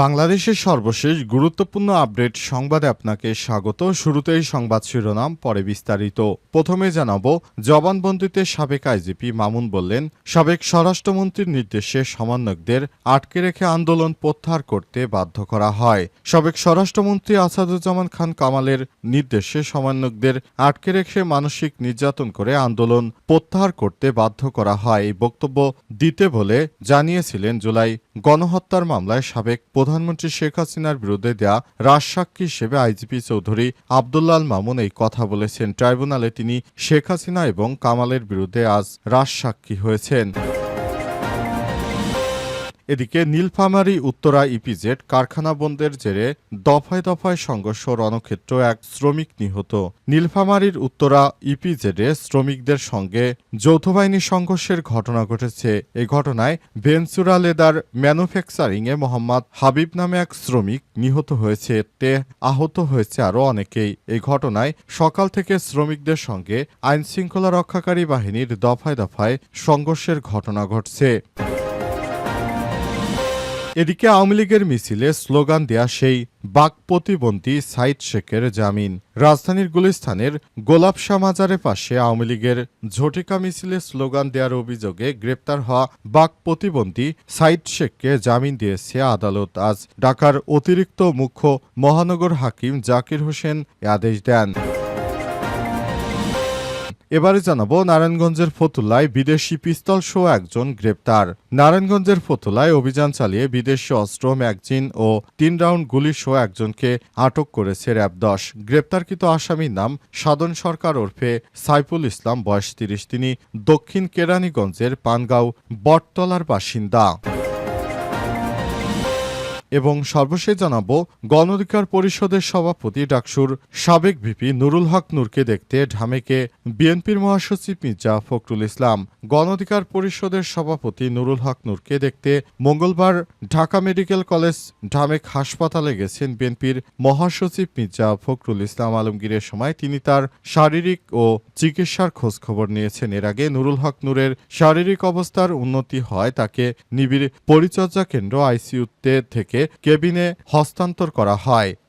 বাংলাদেশের সর্বশেষ গুরুত্বপূর্ণ আপডেট সংবাদে আপনাকে স্বাগত। শুরুতেই সংবাদ শিরোনাম, পরে বিস্তারিত। প্রথমে জানাব, জবানবন্দিতে সাবেক আইজিপি মামুন বললেন, সাবেক স্বরাষ্ট্রমন্ত্রীর নির্দেশে সমন্বয়কদের আটকে রেখে আন্দোলন প্রত্যাহার করতে বাধ্য করা হয়। সাবেক স্বরাষ্ট্রমন্ত্রী আসাদুজ্জামান খান কামালের নির্দেশে সমন্বয়কদের আটকে রেখে মানসিক নির্যাতন করে আন্দোলন প্রত্যাহার করতে বাধ্য করা হয়। এই বক্তব্য দিতে বলে জানিয়েছিলেন জুলাই গণহত্যার মামলায় সাবেক প্রধানমন্ত্রী শেখ হাসিনার বিরুদ্ধে দেয়া রাজসাক্ষী হিসেবে আইজিপি চৌধুরী আবদুল্লাল মামুন এই কথা বলেছেন। ট্রাইব্যুনালে তিনি শেখ হাসিনা এবং কামালের বিরুদ্ধে আজ রাজসাক্ষী হয়েছেন। এদিকে নীলফামারী উত্তরা ইপিজেড কারখানা বন্ধের জেরে দফায় দফায় সংঘর্ষ রণক্ষেত্র এক শ্রমিক নিহত। নীলফামারীর উত্তরা ইপিজেডে শ্রমিকদের সঙ্গে যৌথ বাহিনী সংঘর্ষের ঘটনা ঘটেছে। এ ঘটনায় ভেনচুরা লেদার ম্যানুফ্যাকচারিংয়ে মোহাম্মদ হাবিব নামে এক শ্রমিক নিহত হয়েছে। তে আহত হয়েছে আরও অনেকেই। এই ঘটনায় সকাল থেকে শ্রমিকদের সঙ্গে আইনশৃঙ্খলা রক্ষাকারী বাহিনীর দফায় দফায় সংঘর্ষের ঘটনা ঘটছে। এদিকে আওয়ামী লীগের মিছিলে স্লোগান দেয়া সেই বাক প্রতিবন্ধী সাইদ শেখের জামিন। রাজধানীর গুলিস্তানের গোলাপশা মাজারের পাশে আওয়ামী লীগের ঝটিকা মিছিলে স্লোগান দেওয়ার অভিযোগে গ্রেপ্তার হওয়া বাক প্রতিবন্ধী সাইদ শেখকে জামিন দিয়েছে আদালত। আজ ঢাকার অতিরিক্ত মুখ্য মহানগর হাকিম জাকির হোসেন আদেশ দেন। এবারে জানাব নারায়ণগঞ্জের ফতুল্লায় বিদেশি পিস্তল সহ একজন গ্রেপ্তার। নারায়ণগঞ্জের ফতুল্লায় অভিযান চালিয়ে বিদেশি অস্ত্র, ম্যাগজিন ও তিন রাউন্ড গুলি সহ একজনকে আটক করেছে র্যাব দশ। গ্রেপ্তারকৃত আসামির নাম সাধন সরকার ওরফে সাইফুল ইসলাম, বয়স তিরিশ। তিনি দক্ষিণ কেরানীগঞ্জের পানগাঁও বটতলার বাসিন্দা। এবং সর্বশেষ জানাব, গণ অধিকার পরিষদের সভাপতি ডাকসুর সাবেক ভিপি নুরুল হক নূরকে দেখতে ঢামেকে বিএনপির মহাসচিব মির্জা ফখরুল ইসলাম। গণ অধিকার পরিষদের সভাপতি নুরুল হক নূরকে দেখতে মঙ্গলবার ঢাকা মেডিকেল কলেজ ঢামেক হাসপাতালে গেছেন বিএনপির মহাসচিব মির্জা ফখরুল ইসলাম আলমগীরের সময়। তিনি তার শারীরিক ও চিকিৎসার খোঁজ খবর নিয়েছেন। এর আগে নুরুল হক নূরের শারীরিক অবস্থার উন্নতি হয় তাকে নিবিড় পরিচর্যা কেন্দ্র আইসিইউতে থেকে কেবিনে হস্তান্তর করা হয়।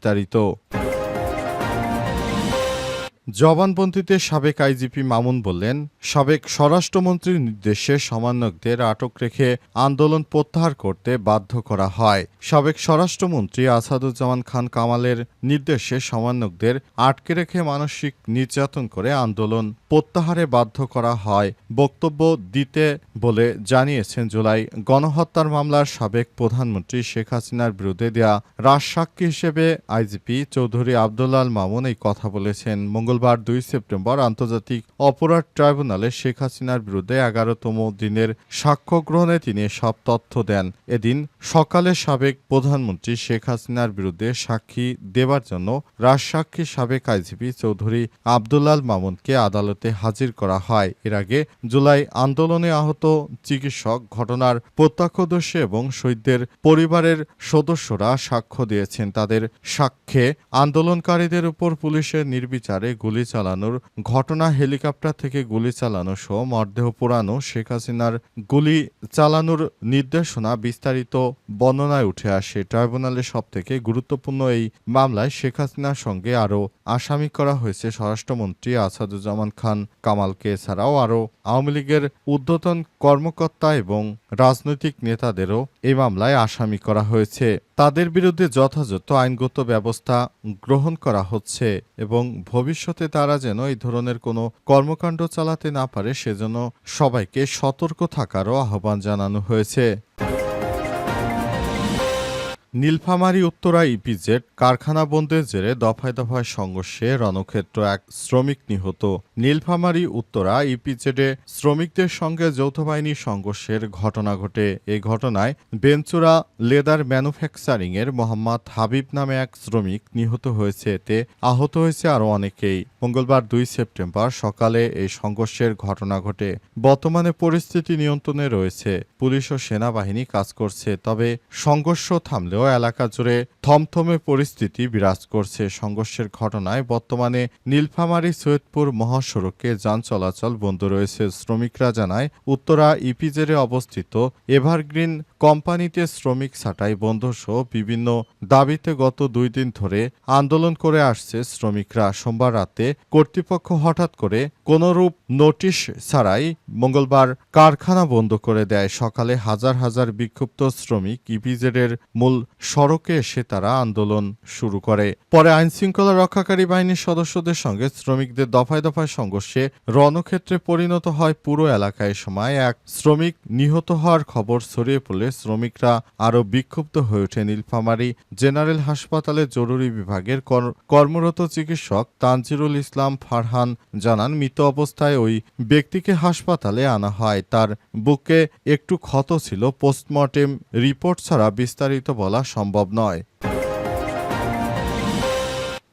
したりと。জবানবন্দিতে সাবেক আইজিপি মামুন বললেন, সাবেক স্বরাষ্ট্রমন্ত্রীর নির্দেশে সমন্বয়কদের আটক রেখে আন্দোলন প্রত্যাহার করতে বাধ্য করা হয়। সাবেক স্বরাষ্ট্রমন্ত্রী আসাদুজ্জামান খান কামালের নির্দেশে সমন্বয়কদের আটকে রেখে মানসিক নির্যাতন করে আন্দোলন প্রত্যাহারে বাধ্য করা হয়। বক্তব্য দিতে বলে জানিয়েছেন জুলাই গণহত্যার মামলার সাবেক প্রধানমন্ত্রী শেখ হাসিনার বিরুদ্ধে দেয়া রাজসাক্ষী হিসেবে আইজিপি চৌধুরী আবদুল্লাল মামুন এই কথা বলেছেন। মঙ্গলবার দুই সেপ্টেম্বর আন্তর্জাতিক অপরাধ ট্রাইব্যুনালে শেখ হাসিনার বিরুদ্ধে এগারোতম দিনের সাক্ষ্য গ্রহণে তিনি সব তথ্য দেন। এদিন সকালে সাবেক প্রধানমন্ত্রী শেখ হাসিনার বিরুদ্ধে সাক্ষী দেবার জন্য রাজসাক্ষী সাবেক আইজিপি চৌধুরী আবদুল্লাল মামুনকে আদালতে হাজির করা হয়। এর আগে জুলাই আন্দোলনে আহত চিকিৎসক ঘটনার প্রত্যক্ষদর্শী এবং শহীদদের পরিবারের সদস্যরা সাক্ষ্য দিয়েছেন। তাদের সাক্ষ্যে আন্দোলনকারীদের উপর পুলিশের নির্বিচারে গুলি চালানোর ঘটনা হেলিকপ্টার থেকে গুলি চালানো সহ মরদেহ পোড়ানো শেখ হাসিনার গুলি চালানোর নির্দেশনা বিস্তারিত বর্ণনায় উঠে আসে। ট্রাইব্যুনালের সব থেকে গুরুত্বপূর্ণ এই মামলায় শেখ হাসিনার সঙ্গে আরও আসামি করা হয়েছে স্বরাষ্ট্রমন্ত্রী আসাদুজ্জামান খান কামালকে। এছাড়াও আরও আওয়ামী লীগের ঊর্ধ্বতন কর্মকর্তা এবং রাজনৈতিক নেতাদেরও এই মামলায় আসামি করা হয়েছে। তাদের বিরুদ্ধে যথাযথ আইনগত ব্যবস্থা গ্রহণ করা হচ্ছে এবং ভবিষ্যতে তারা যেন এই ধরনের কোনো কর্মকাণ্ড চালাতে না পারে, সেজন্য সবাইকে সতর্ক থাকারও আহ্বান জানানো হয়েছে। নীলফামারী উত্তরা ইপিজেড কারখানা বন্ধের জেরে দফায় দফায় সংঘর্ষে রণক্ষেত্র এক শ্রমিক নিহত। নীলফামারী উত্তরা ইপিজেডে শ্রমিকদের সঙ্গে যৌথ বাহিনী সংঘর্ষের ঘটনা ঘটে। এই ঘটনায় বেঞ্চুরা লেদার ম্যানুফ্যাকচারিং এর মোহাম্মদ হাবিব নামে এক শ্রমিক নিহত হয়েছে। এতে আহত হয়েছে আরও অনেকেই। মঙ্গলবার দুই সেপ্টেম্বর সকালে এই সংঘর্ষের ঘটনা ঘটে। বর্তমানে পরিস্থিতি নিয়ন্ত্রণে রয়েছে। পুলিশ ও সেনাবাহিনী কাজ করছে, তবে সংঘর্ষ থামলেও এলাকা জুড়ে থমথমে পরিস্থিতি বিরাজ করছে সংঘর্ষের ঘটনায়। বর্তমানে নীলফামারী, সৈয়দপুর মহাসড়কে যান চলাচল বন্ধ রয়েছে, শ্রমিকরা জানায়। উত্তরা ইপিজেডে অবস্থিত এভারগ্রিন কোম্পানিতে শ্রমিক ছাঁটাই বন্ধ সহ বিভিন্ন দাবিতে গত দুই দিন ধরে আন্দোলন করে আসছে শ্রমিকরা। সোমবার রাতে কর্তৃপক্ষ হঠাৎ করে কোনরূপ নোটিশ ছাড়াই মঙ্গলবার কারখানা বন্ধ করে দেয়। সকালে হাজার হাজার বিক্ষুব্ধ শ্রমিক ইপিজেডের মূল সড়কে এসে তারা আন্দোলন শুরু করে। পরে আইনশৃঙ্খলা রক্ষাকারী বাহিনীর সদস্যদের সঙ্গে শ্রমিকদের দফায় দফায় সংঘর্ষে রণক্ষেত্রে পরিণত হয় পুরো এলাকায়। সময় এক শ্রমিক নিহত হওয়ার খবর ছড়িয়ে পড়লে শ্রমিকরা আরও বিক্ষুব্ধ হয়ে ওঠে নীলফামারী জেনারেল হাসপাতালে জরুরি বিভাগের কর- কর্মরত চিকিৎসক তানজিরুল ইসলাম ফারহান জানান, মৃত অবস্থায় ওই ব্যক্তিকে হাসপাতালে আনা হয়। তার বুকে একটু ক্ষত ছিল। পোস্টমর্টেম রিপোর্ট ছাড়া বিস্তারিত বলা সম্ভব নয়।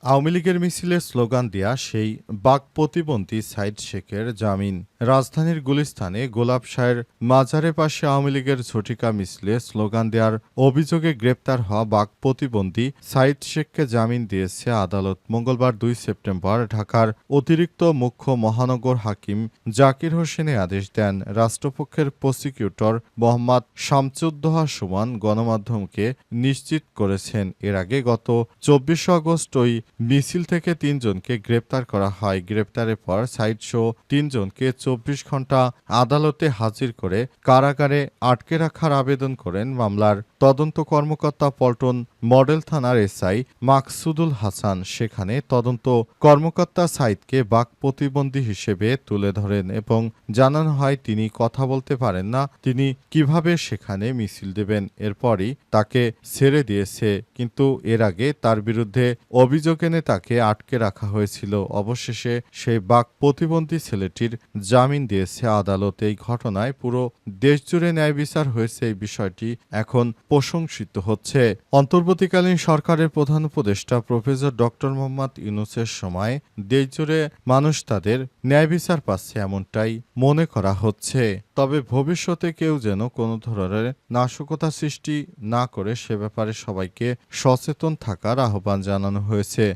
আওয়ামী লীগের মিছিলে স্লোগান দেয়া সেই বাক প্রতিবন্ধী সাইদ শেখের জামিন। রাজধানীর গুলিস্তানে গোলাপ শাহের মাজারের পাশে আওয়ামী লীগের ঝটিকা মিছিলে স্লোগান দেওয়ার অভিযোগে গ্রেপ্তার হওয়া বাক প্রতিবন্ধী সাইদ শেখকে জামিন দিয়েছে আদালত মঙ্গলবার দুই সেপ্টেম্বর ঢাকার অতিরিক্ত মুখ্য মহানগর হাকিম জাকির হোসেনে আদেশ দেন। রাষ্ট্রপক্ষের প্রসিকিউটর মোহাম্মদ শামচুদ্দোহা সুমান গণমাধ্যমকে নিশ্চিত করেছেন। এর আগে গত চব্বিশে আগস্ট ওই মিছিল থেকে তিনজনকে গ্রেপ্তার করা হয়। গ্রেপ্তারের পর সাইড শো তিনজনকে চব্বিশ ঘণ্টা আদালতে হাজির করে কারাগারে আটকে রাখার আবেদন করেন মামলার তদন্ত কর্মকর্তা পল্টন মডেল থানার এসআই মাকসুদুল হাসান সেখানে তদন্ত কর্মকর্তা সাইদকে বাক প্রতিবন্ধী হিসেবে তুলে ধরেন এবং জানানো হয় তিনি কথা বলতে পারেন না, তিনি কীভাবে সেখানে মিছিল দেবেন, এরপরই তাকে ছেড়ে দিয়েছে, কিন্তু এর আগে তার বিরুদ্ধে অভিযোগ এনে তাকে আটকে রাখা হয়েছিল। অবশেষে সেই বাক প্রতিবন্ধী ছেলেটির জামিন দিয়েছে। আদালত এই ঘটনায় পুরো দেশজুড়ে ন্যায় বিচার হয়েছে এই বিষয়টি। এখন প্রশংসিত হচ্ছে। অন্তর্বর্তীকালীন সরকারের প্রধান উপদেষ্টা প্রফেসর ডক্টর মোহাম্মদ ইউনুসের সময় দেশজুড়ে মানুষ তাদের ন্যায় বিচার পাচ্ছে এমনটাই মনে করা হচ্ছে। তবে ভবিষ্যতে কেউ যেন কোনো ধরনের নাশকতা সৃষ্টি না করে সে ব্যাপারে সবাইকে সচেতন থাকার আহ্বান জানানো হয়েছে।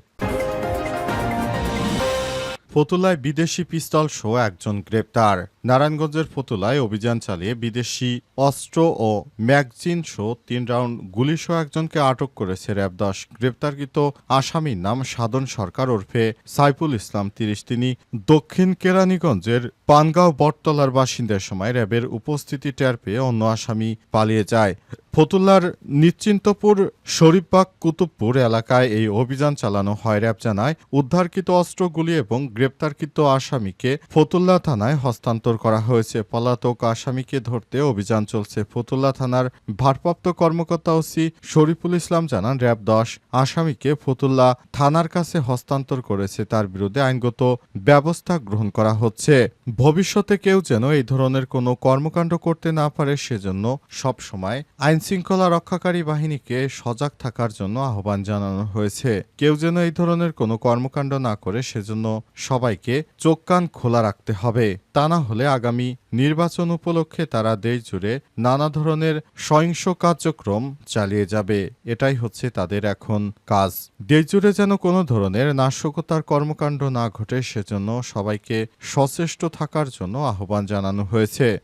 ফতুল্লায় বিদেশি পিস্তল সহ একজন গ্রেপ্তার। নারায়ণগঞ্জের ফতুলায় অভিযান চালিয়ে বিদেশি অস্ত্র ও ম্যাগজিন সহ তিন রাউন্ড গুলিসহ একজনকে আটক করেছে র্যাব দশ। গ্রেপ্তারকৃত আসামির নাম সাধন সরকার ওরফে সাইফুল ইসলাম তিরিশ। তিনি দক্ষিণ কেরানীগঞ্জের পানগাঁও বটতলার বাসিন্দার সময় র্যাবের উপস্থিতি টের পেয়ে অন্য আসামি পালিয়ে যায়। ফতুল্লার নিশ্চিন্তপুর, শরীফবাগ, কুতুবপুর এলাকায় এই অভিযান চালানো হয় র্যাব জানায়। উদ্ধারকৃত অস্ত্রগুলি এবং গ্রেপ্তারকৃত আসামিকে ফতুল্লা থানায় হস্তান্তর করা হয়েছে। পলাতক আসামিকে ধরতে অভিযান চলছে। ফতুল্লা থানার ভারপ্রাপ্ত কর্মকর্তা ওসি শরীফুল ইসলাম জানান, র্যাব দশ আসামিকে ফতুল্লা থানার কাছে হস্তান্তর করেছে। তার বিরুদ্ধে আইনগত ব্যবস্থা গ্রহণ করা হচ্ছে। ভবিষ্যতে কেউ যেন এই ধরনের কোনো কর্মকাণ্ড করতে না পারে, সেজন্য সবসময় আইন শৃঙ্খলা রক্ষাকারী বাহিনীকে সজাগ থাকার জন্য আহ্বান জানানো হয়েছে। কেউ যেন এই ধরনের কোনো কর্মকাণ্ড না করে, সেজন্য সবাইকে চোখ কান খোলা রাখতে হবে। তা না হলে আগামী নির্বাচন উপলক্ষে তারা দেশ জুড়ে নানা ধরনের সহিংস কার্যক্রম চালিয়ে যাবে। এটাই হচ্ছে তাদের এখন কাজ। দেশ জুড়ে যেন কোনো ধরনের নাশকতার কর্মকাণ্ড না ঘটে, সেজন্য সবাইকে সচেষ্ট থাকার জন্য আহ্বান জানানো হয়েছে।